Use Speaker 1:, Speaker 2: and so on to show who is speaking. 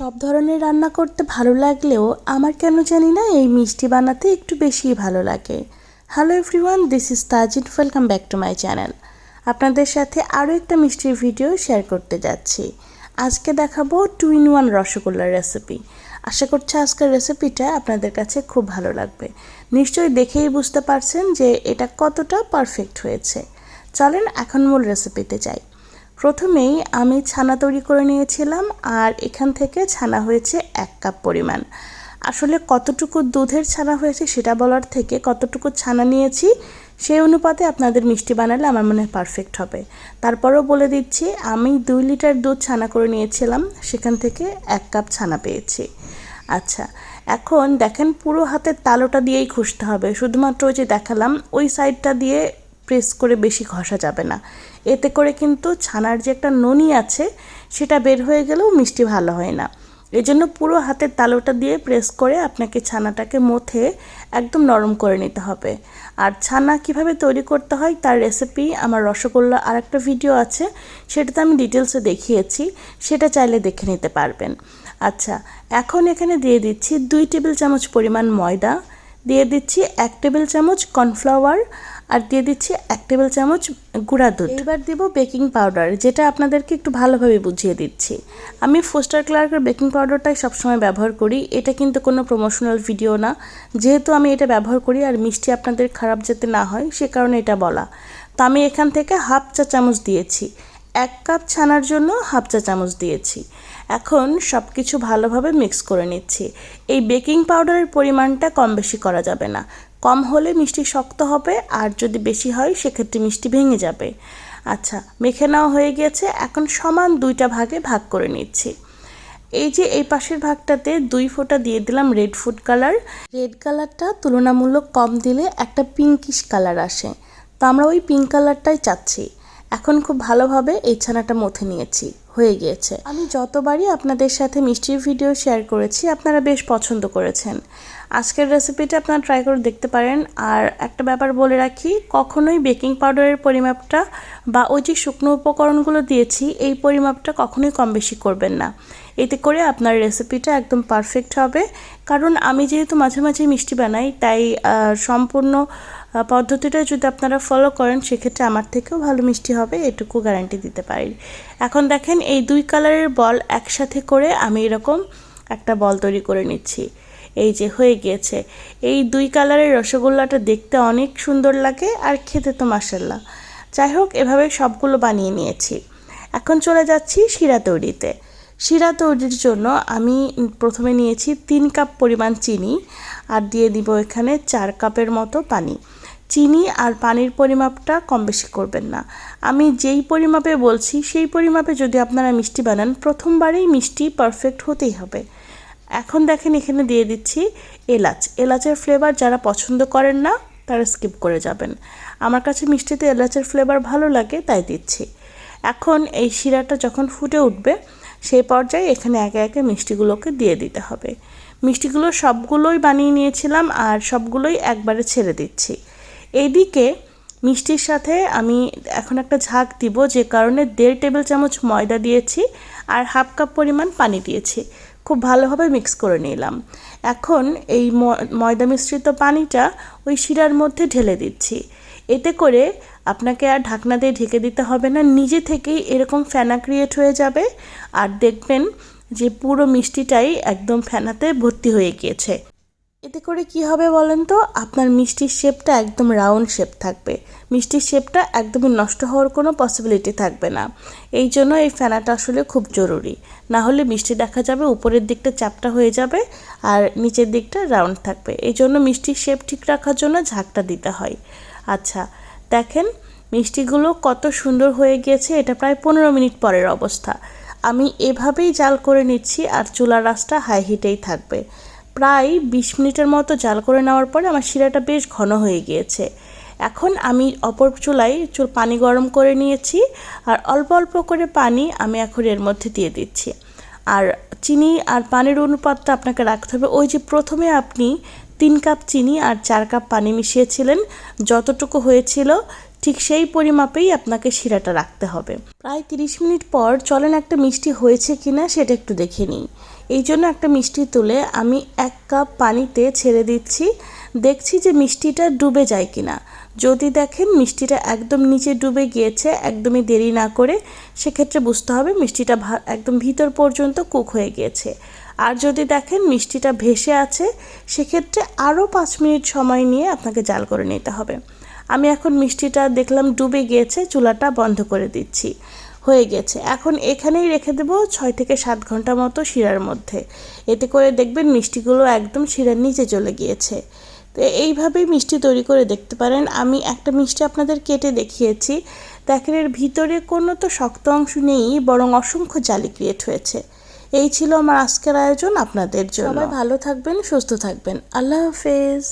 Speaker 1: সব ধরনের রান্না করতে ভালো লাগলেও আমার কেন জানি না এই মিষ্টি বানাতে একটু বেশিই ভালো লাগে। Hello everyone this is Tajin welcome back to my channel আপনাদের সাথে আরও একটা মিষ্টির ভিডিও শেয়ার করতে যাচ্ছি। আজকে দেখাবো টু ইন ওয়ান রসগোল্লার রেসিপি আশা করছি আজকের রেসিপিটা আপনাদের কাছে খুব ভালো লাগবে। নিশ্চয়ই দেখেই বুঝতে পারছেন যে এটা কতটা পারফেক্ট হয়েছে। চলেন এখন মূল রেসিপিতে যাই। প্রথমেই আমি ছানা তৈরি করে নিয়েছিলাম আর এখান থেকে ছানা হয়েছে এক কাপ পরিমাণ। আসলে কতটুকু দুধের ছানা হয়েছে সেটা বলার থেকে কতটুকু ছানা নিয়েছি সেই অনুপাতে আপনাদের মিষ্টি বানালে আমার মনে হয় পারফেক্ট হবে। তারপরেও বলে দিচ্ছি, আমি দুই লিটার দুধ ছানা করে নিয়েছিলাম, সেখান থেকে এক কাপ ছানা পেয়েছি। আচ্ছা এখন দেখেন পুরো হাতের তালোটা দিয়েই খুঁজতে হবে। শুধুমাত্র ওই যে দেখালাম, ওই সাইডটা দিয়ে প্রেস করে বেশি ঘষা যাবে না। এতে করে কিন্তু ছানার যে একটা ননি আছে, সেটা বের হয়ে গেলেও মিষ্টি ভালো হয় না। এই জন্য পুরো হাতের তালুটা দিয়ে প্রেস করে আপনাকে ছানাটাকে মথে একদম নরম করে নিতে হবে। আর ছানা কীভাবে তৈরি করতে হয়, তার রেসিপি আমার রসগোল্লা আর একটা ভিডিও আছে, সেটাতে আমি ডিটেলসে দেখিয়েছি, সেটা চাইলে দেখে নিতে পারবেন। আচ্ছা এখন এখানে দিয়ে দিচ্ছি দুই টেবিল চামচ পরিমাণ ময়দা, দিয়ে দিচ্ছি এক টেবিল চামচ কর্নফ্লাওয়ার আর দিয়ে দিচ্ছি এক টেবিল চামচ গুঁড়া দুধ। এবার দিব বেকিং পাউডার, যেটা আপনাদেরকে একটু ভালোভাবে বুঝিয়ে দিচ্ছি। আমি ফোস্টার ক্লার্কের বেকিং পাউডারটাই সবসময় ব্যবহার করি, এটা কিন্তু কোনো প্রমোশনাল ভিডিও না। যেহেতু আমি এটা ব্যবহার করি আর মিষ্টি আপনাদের খারাপ যাতে না হয়, সে কারণে এটা বলা। তো আমি এখান থেকে হাফ চা চামচ দিয়েছি। এক কাপ ছানার জন্য হাফ চা চামচ দিয়েছি। এখন সব কিছু ভালোভাবে মিক্স করে নিচ্ছি। এই বেকিং পাউডারের পরিমাণটা কম বেশি করা যাবে না। কম হলে মিষ্টি শক্ত হবে, আর যদি বেশি হয়, সেক্ষেত্রে মিষ্টি ভেঙে যাবে। আচ্ছা মেখে নেওয়া হয়ে গিয়েছে। এখন সমান দুইটা ভাগে ভাগ করে নিচ্ছি। এই যে এই পাশের ভাগটাতে দুই ফোঁটা দিয়ে দিলাম রেড ফুড কালার রেড কালারটা তুলনামূলক কম দিলে একটা পিঙ্কিশ কালার আসে। তো আমরা ওই পিঙ্ক কালারটাই চাচ্ছি। এখন খুব ভালোভাবে এই ছানাটা মথে নিয়েছি, হয়ে গিয়েছে। আমি যতবারই আপনাদের সাথে মিষ্টির ভিডিও শেয়ার করেছি, আপনারা বেশ পছন্দ করেছেন। আজকের রেসিপিটা আপনারা ট্রাই করে দেখতে পারেন। আর একটা ব্যাপার বলে রাখি, কখনোই বেকিং পাউডারের পরিমাপটা বা ওই যে শুকনো উপকরণগুলো দিয়েছি, এই পরিমাপটা কখনোই কম বেশি করবেন না। এতে করে আপনার রেসিপিটা একদম পারফেক্ট হবে। কারণ আমি যেহেতু মাঝে মাঝে মিষ্টি বানাই, তাই সম্পূর্ণ পদ্ধতিটা যদি আপনারা ফলো করেন, সেক্ষেত্রে আমার থেকেও ভালো মিষ্টি হবে, এটুকু গ্যারান্টি দিতে পারি। এখন দেখেন, এই দুই কালারের বল একসাথে করে আমি এরকম একটা বল তৈরি করে নিচ্ছি। এই যে হয়ে গিয়েছে এই দুই কালারের রসগোল্লাটা দেখতে অনেক সুন্দর লাগে আর খেতে তো মাসাল্লা যাই হোক, এভাবে সবগুলো বানিয়ে নিয়েছি। এখন চলে যাচ্ছি শিরা তৈরিতে। শিরা তৈরির জন্য আমি প্রথমে নিয়েছি তিন কাপ পরিমাণ চিনি আর দিয়ে দিব এখানে চার কাপের মতো পানি। চিনি আর পানির পরিমাপটা কম বেশি করবেন না। আমি যেই পরিমাপে বলছি, সেই পরিমাপে যদি আপনারা মিষ্টি বানান, প্রথমবারেই মিষ্টি পারফেক্ট হতেই হবে। এখন দেখেন এখানে দিয়ে দিচ্ছি এলাচ। এলাচের ফ্লেভার যারা পছন্দ করেন না, তারা স্কিপ করে যাবেন। আমার কাছে মিষ্টিতে এলাচের ফ্লেভার ভালো লাগে, তাই দিচ্ছি। এখন এই শিরাটা যখন ফুটে উঠবে, সেই পর্যায়ে এখানে একে একে মিষ্টিগুলোকে দিয়ে দিতে হবে। মিষ্টিগুলো সবগুলোই বানিয়ে নিয়েছিলাম আর সবগুলোই একবারে ছেড়ে দিচ্ছি। এইদিকে মিষ্টির সাথে আমি এখন একটা ঝাঁক দিব, যে কারণে দেড় টেবিল চামচ ময়দা দিয়েছি আর হাফ কাপ পরিমাণ পানি দিয়েছি। খুব ভালোভাবে মিক্স করে নিলাম। এখন এই ময়দা মিশ্রিত পানিটা ওই শিরার মধ্যে ঢেলে দিচ্ছি। এতে করে আপনাকে আর ঢাকনা দিয়ে ঢেকে দিতে হবে না, নিজে থেকেই এরকম ফেনা ক্রিয়েট হয়ে যাবে। আর দেখবেন যে পুরো মিষ্টিটাই একদম ফেনাতে ভর্তি হয়ে গিয়েছে। এতে করে কি হবে বলেন তো? আপনার মিষ্টির শেপটা একদম রাউন্ড শেপ থাকবে। মিষ্টির শেপটা একদমই নষ্ট হওয়ার কোনো পসিবিলিটি থাকবে না। এই জন্য এই ফেনাটা আসলে খুব জরুরি। না হলে মিষ্টি দেখা যাবে, উপরের দিকটা চাপটা হয়ে যাবে আর নিচের দিকটা রাউন্ড থাকবে। এই জন্য মিষ্টির শেপ ঠিক রাখার জন্য ঝাঁকটা দিতে হয়। আচ্ছা দেখেন মিষ্টিগুলো কত সুন্দর হয়ে গিয়েছে, এটা প্রায় পনেরো মিনিট পরের অবস্থা। আমি এভাবেই জাল করে নিচ্ছি আর চুলার রাসটা হাই হিটেই থাকবে। প্রায় বিশ মিনিটের মতো জাল করে নেওয়ার পরে আমার শিরাটা বেশ ঘন হয়ে গিয়েছে। এখন আমি অপর চুলায় চুল পানি গরম করে নিয়েছি আর অল্প অল্প করে পানি আমি এখন এর মধ্যে দিয়ে দিচ্ছি। আর চিনি আর পানির অনুপাতটা আপনাকে রাখতে হবে। ওই যে প্রথমে আপনি তিন কাপ চিনি আর চার কাপ পানি মিশিয়েছিলেন, যতটুকু হয়েছিল ঠিক সেই পরিমাপেই আপনাকে শিরাটা রাখতে হবে। প্রায় তিরিশ মিনিট পর চলেন একটা মিষ্টি হয়েছে কিনা সেটা একটু দেখে নিই। এই জন্য একটা মিষ্টি তুলে আমি এক কাপ পানিতে ছেড়ে দিচ্ছি। দেখছি যে মিষ্টিটা ডুবে যায় কিনা। যদি দেখেন মিষ্টিটা একদম নিচে ডুবে গিয়েছে, একদমই দেরি না করে, সেক্ষেত্রে বুঝতে হবে মিষ্টিটা একদম ভিতর পর্যন্ত কুক হয়ে গিয়েছে। আর যদি দেখেন মিষ্টিটা ভেসে আছে, সেক্ষেত্রে আরও পাঁচ মিনিট সময় নিয়ে আপনাকে জাল করে নিতে হবে। আমি এখন মিষ্টিটা দেখলাম ডুবে গিয়েছে, চুলাটা বন্ধ করে দিচ্ছি। হয়ে গেছে। এখন এখানেই রেখে দেবো ছয় থেকে সাত ঘণ্টা মতো শিরার মধ্যে। এতে করে দেখবেন মিষ্টিগুলো একদম শিরার নিচে চলে গিয়েছে। তো এইভাবেই মিষ্টি তৈরি করে দেখতে পারেন। আমি একটা মিষ্টি আপনাদের কেটে দেখিয়েছি। দেখেন, এর ভিতরে কোনো তো শক্ত অংশ নেই, বরং অসংখ্য জালি ক্রিয়েট হয়েছে। এই ছিল আমার আজকের আয়োজন আপনাদের জন্য। সবাই ভালো থাকবেন, সুস্থ থাকবেন। আল্লাহ হাফেজ।